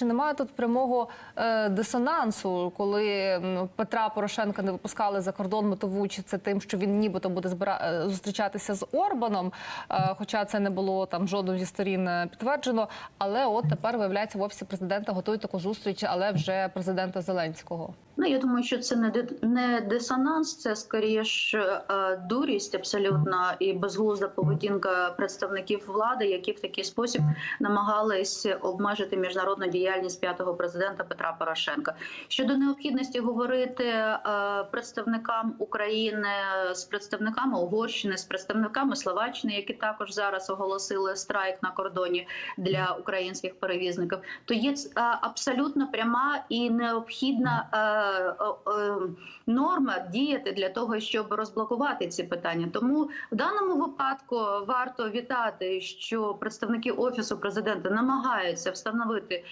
чи немає тут прямого е, дисонансу, коли Петра Порошенка не випускали за кордон, мотивуючи це тим, що він нібито буде збира... е, зустрічатися з Орбаном, е, хоча це не було там жодною зі сторін підтверджено. Але от тепер виявляється в офісі президента готують таку зустріч, але вже президента Зеленського. Ну я думаю, що це не не дисонанс, це скоріш дурість абсолютно і безглузда поведінка представників влади, які в такий спосіб намагались обмежити міжнародну діяльність п'ятого президента Петра Порошенка. Щодо необхідності говорити е, представникам України з представниками Угорщини, з представниками Словаччини, які також зараз оголосили страйк на кордоні для українських перевізників, то є абсолютно пряма і необхідна е, е, е, норма діяти для того, щоб розблокувати ці питання. Тому в даному випадку варто вітати, що представники офісу президента намагаються встановити